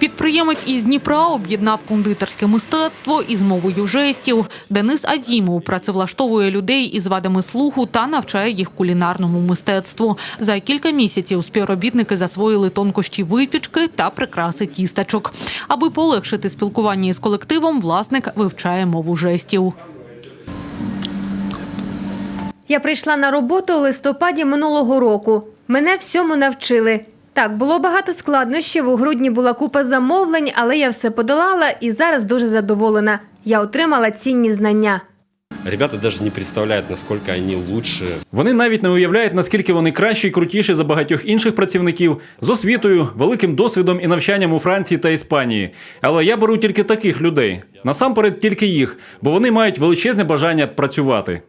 Підприємець із Дніпра об'єднав кондитерське мистецтво із мовою жестів. Денис Адімов працевлаштовує людей із вадами слуху та навчає їх кулінарному мистецтву. За кілька місяців співробітники засвоїли тонкощі випічки та прикраси тістечок. Аби полегшити спілкування із колективом, власник вивчає мову жестів. Я прийшла на роботу у листопаді минулого року. Мене всьому навчили. Так, було багато складнощів. У грудні була купа замовлень, але я все подолала і зараз дуже задоволена. Я отримала цінні знання. Ребята даже не представляют, насколько они лучше. Вони навіть не уявляють, наскільки вони кращі і крутіші за багатьох інших працівників з освітою, великим досвідом і навчанням у Франції та Іспанії. Але я беру тільки таких людей. Насамперед, тільки їх, бо вони мають величезне бажання працювати.